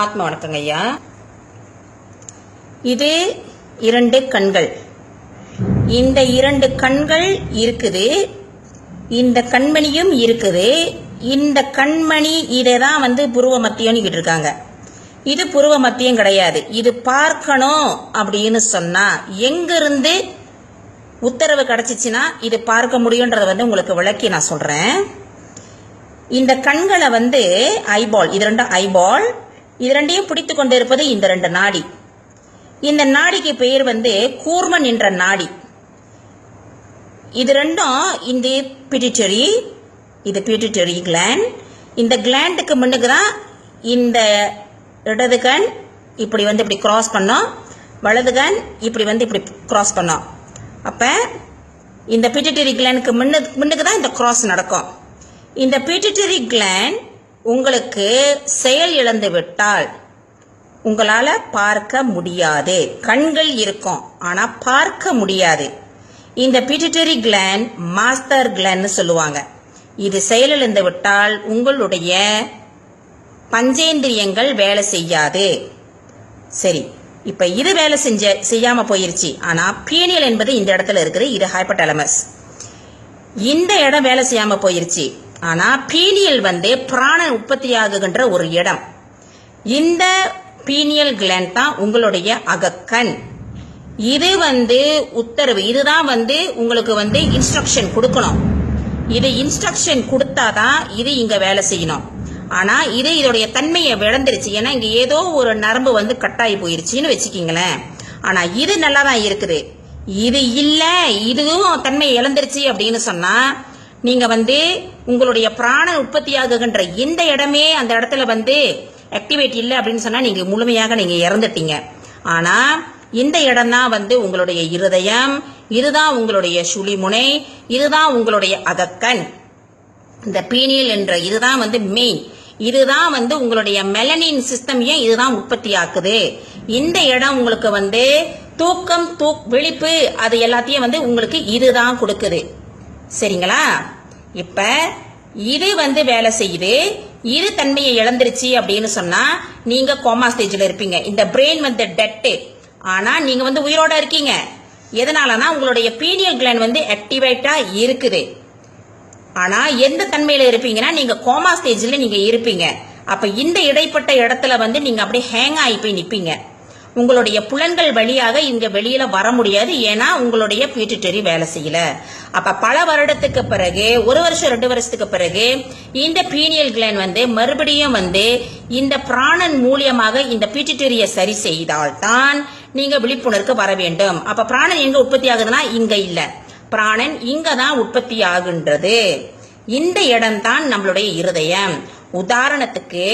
ஆத்ம வணக்கங்க ஐயா இது இரண்டு கண்கள். இந்த இரண்டு கண்கள் இருக்குது. இந்த கண்மணியும் இருக்குது. இந்த கண்மணி இதை தான் வந்து புருவ மத்தியம்னு இருக்காங்க இது புருவ மத்தியம் கிடையாது. இது பார்க்கணும் அப்படின்னு சொன்னா எங்கிருந்து உத்தரவு கிடைச்சிச்சுன்னா இது பார்க்க முடியுன்றதை வந்து உங்களுக்கு விளக்கி நான் சொல்றேன். இந்த கண்களை வந்து ஐபால் இது ரெண்டும் ஐபால் இது ரெண்டையும் பிடித்து இருப்பது இந்த ரெண்டு நாடி. இந்த நாடிக்கு பெயர் வந்து கூர்மன் என்ற நாடி. இது ரெண்டும் இந்த பிடிட்டரி இது பிடிட்டரி கிளாண்ட் இந்த கிளாண்டுக்கு முன்னுக்கு தான் இந்த இடது கண் இப்படி வந்து இப்படி கிராஸ் பண்ணோம். வலது கண் இப்படி வந்து இப்படி கிராஸ் பண்ணோம். அப்ப இந்த பிடிட்டரி கிளாண்டுக்கு முன்னு முன்னுக்கு தான் இந்த கிராஸ் நடக்கும். இந்த பிடிட்டரி கிளாண்ட் உங்களுக்கு செயல் இழந்து விட்டால் உங்களால பார்க்க முடியாது. கண்கள் இருக்கும் ஆனா பார்க்க முடியாது. இந்த பிடிட்டரி கிளான் மாஸ்டர் கிளான்னு சொல்லுவாங்க. இது செயலிழந்து விட்டால் உங்களுடைய பஞ்சேந்திரியங்கள் வேலை செய்யாது. சரி இப்ப இது வேலை செஞ்ச செய்யாம போயிருச்சு. ஆனா பீனியல் என்பது இந்த இடத்துல இருக்குது இது ஹைப்படலமஸ் இந்த இடம் வேலை செய்யாம போயிருச்சு. ஆனா பீனியல் வந்து பிராணன் உற்பத்தி ஆகுகின்ற ஒரு இடம். இந்த பீனியல் கிளாண்ட் தான் உங்களுடைய அகக்கண். இது வந்து உத்தரவு. இதுதான் வந்து உங்களுக்கு வந்து இன்ஸ்ட்ரக்ஷன் கொடுக்கணும். இது இன்ஸ்ட்ரக்ஷன் கொடுத்தாதான் இது இங்க வேலை செய்யணும். ஆனா இது இதோடைய தன்மையை விளந்துருச்சு. ஏன்னா இங்க ஏதோ ஒரு நரம்பு வந்து கட்டாயி போயிருச்சுன்னு வச்சுக்கிங்களேன். ஆனா இது நல்லா தான் இருக்குது. இது இல்ல இதுவும் தன்மை இழந்துருச்சு அப்படின்னு சொன்னா நீங்க வந்து உங்களுடைய பிராண உற்பத்தியாகுகின்ற இந்த இடமே அந்த இடத்துல வந்து ஆக்டிவேட் இல்லை அப்படின்னு சொன்னா நீங்க முழுமையாக நீங்க இறந்துட்டீங்க. ஆனா இந்த இடம் தான் வந்து உங்களுடைய இருதயம் இதுதான் உங்களுடைய சுழிமுனை இதுதான் உங்களுடைய அதக்கண். இந்த பீனியல் என்ற இதுதான் வந்து மெயின் இதுதான் வந்து உங்களுடைய மெலனின் சிஸ்டமையும் இதுதான் உற்பத்தி ஆக்குது இந்த இடம் உங்களுக்கு வந்து தூக்கம் தூக் விழிப்பு அது எல்லாத்தையும் வந்து உங்களுக்கு இதுதான் கொடுக்குது. சரிங்களா? இப்ப இது வந்து வேலை செய்யுது. இது தன்மையை இழந்துருச்சு அப்படின்னு சொன்னா நீங்க கோமா ஸ்டேஜ்ல இருப்பீங்க. இந்த பிரெயின் வந்து டெட்டு ஆனா நீங்க வந்து உயிரோட இருக்கீங்க. எதனாலனா உங்களுடைய பீனியல் கிளாண்ட் வந்து ஆக்டிவேட்டா இருக்குது. ஆனா எந்த தன்மையில இருப்பீங்கன்னா நீங்க கோமா ஸ்டேஜ்ல நீங்க இருப்பீங்க. அப்ப இந்த இடைப்பட்ட இடத்துல வந்து நீங்க அப்படியே ஹேங் ஆகி போய் நிப்பீங்க. உங்களுடைய புலன்கள் வழியாக இங்க வெளியில வர முடியாது. ஏன்னா உங்களுடைய பியூட்டிட்டரி வேலை செய்யல. அப்ப பல வருடத்துக்கு பிறகு ஒரு வருஷம் ரெண்டு வருஷத்துக்கு பிறகு இந்த பீனியல் கிளான் வந்து மறுபடியும் வந்து இந்த பிராணன் மூலியமாக இந்த பியூட்டிட்டரியை சரி செய்தால்தான் நீங்க விழிப்புணர்வுக்கு வர வேண்டும். அப்ப பிராணன் எங்க உற்பத்தி ஆகுதுன்னா இங்க இல்ல. பிராணன் இங்க தான் உற்பத்தி ஆகுன்றது. இந்த இடம் தான் நம்மளுடைய இருதயம். உதாரணத்துக்கு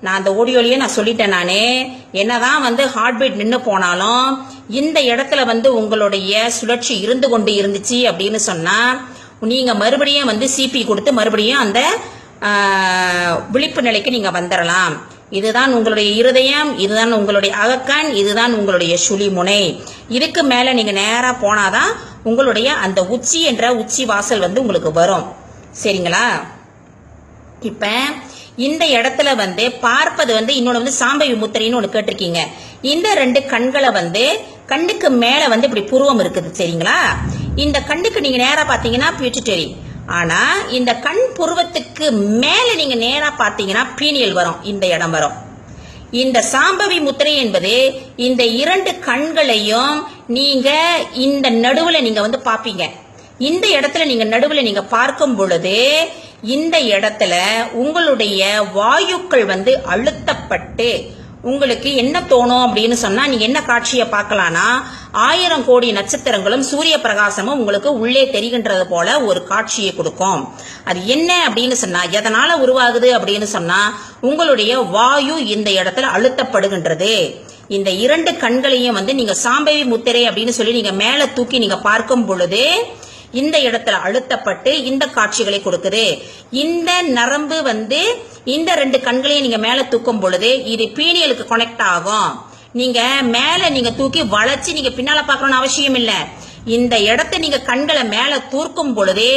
நான் அந்த ஓடியோலயே நான் சொல்லிட்டேன் நானே. என்னதான் வந்து ஹார்ட் பீட் நின்று போனாலும் இந்த இடத்துல வந்து உங்களுடைய சுழற்சி இருந்து கொண்டு இருந்துச்சு அப்படின்னு சொன்னா நீங்க மறுபடியும் வந்து சிபி கொடுத்து மறுபடியும் அந்த விழிப்பு நிலைக்கு நீங்க வந்துடலாம் இதுதான் உங்களுடைய இருதயம் இதுதான் உங்களுடைய அகக்கண் இதுதான் உங்களுடைய சுழிமுனை. இதுக்கு மேல நீங்க நேரா போனாதான் உங்களுடைய அந்த உச்சி என்ற உச்சி வாசல் வந்து உங்களுக்கு வரும். சரிங்களா? இப்ப இந்த இடத்துல வந்து பார்ப்பது வந்து இன்னொன்று வந்து சாம்பவி முத்திரைன்னு ஒன்று கேட்டிருக்கீங்க. இந்த ரெண்டு கண்களை வந்து கண்ணுக்கு மேலே வந்து இப்படி புருவம் இருக்குது சரிங்களா? இந்த கண்ணுக்கு நீங்கள் நேராக பார்த்தீங்கன்னா பியூட்டிட்டரி ஆனால் இந்த கண் புருவத்துக்கு மேலே நீங்கள் நேராக பார்த்தீங்கன்னா பீனியல் வரும் இந்த இடம் வரும். இந்த சாம்பவி முத்திரை என்பது இந்த இரண்டு கண்களையும் நீங்க இந்த நடுவுல நீங்க வந்து பாப்பீங்க இந்த இடத்துல நீங்க நடுவுல நீங்க பார்க்கும் பொழுது இந்த இடத்துல உங்களுடைய வாயுக்கள் வந்து அழுத்தப்பட்டு உங்களுக்கு என்ன தோணும் அப்படின்னு சொன்னா நீங்க என்ன காட்சியை பார்க்கலாம்னா ஆயிரம் கோடி நட்சத்திரங்களும் சூரிய பிரகாசமும் உங்களுக்கு உள்ளே தெரிகின்றது போல ஒரு காட்சியை கொடுக்கும். அது என்ன அப்படின்னு சொன்னா எதனால உருவாகுது அப்படின்னு சொன்னா உங்களுடைய வாயு இந்த இடத்துல அழுத்தப்படுகின்றது. இந்த இரண்டு கண்களையும் வந்து நீங்க சாம்பவி முத்திரை அப்படின்னு சொல்லி நீங்க மேல தூக்கி நீங்க பார்க்கும் பொழுது இந்த இடத்துல அழுத்தப்பட்டு இந்த காட்சிகளை கொடுக்குது. இந்த நரம்பு வந்து இந்த ரெண்டு கண்களையும் நீங்க மேல தூக்கும் பொழுது இது பீனியலுக்கு கனெக்ட் ஆகும். நீங்க மேல நீங்க தூக்கி வளைச்சு நீங்க பின்னால பாக்கணும்னு அவசியம் இல்ல. இந்த இடத்தை நீங்க கண்களை மேல தூர்க்கும் பொழுதே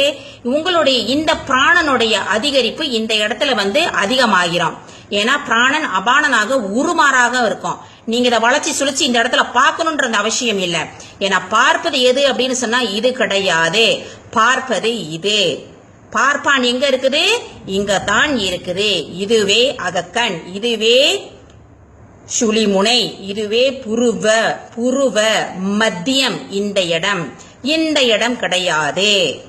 உங்களுடைய இந்த பிராணனுடைய அதிகரிப்பு இந்த இடத்துல வந்து அதிகமாகிறோம் ஏன்னா பிராணன் அபானனாக உருமாறாக இருக்கும். நீங்க இதை வளர்ச்சி சுழிச்சு இந்த இடத்துல பார்க்கணுன்ற அவசியம் இல்லை. ஏன்னா பார்ப்பது எது அப்படின்னு சொன்னா இது கிடையாது. பார்ப்பது இது. பார்ப்பான் எங்க இருக்குது? இங்க தான் இருக்குது. இதுவே அகக்கண். இதுவே சுழிமுனை. இதுவே புருவ. புருவ மத்தியம். இந்த இடம். இந்த இடம் கிடையாது.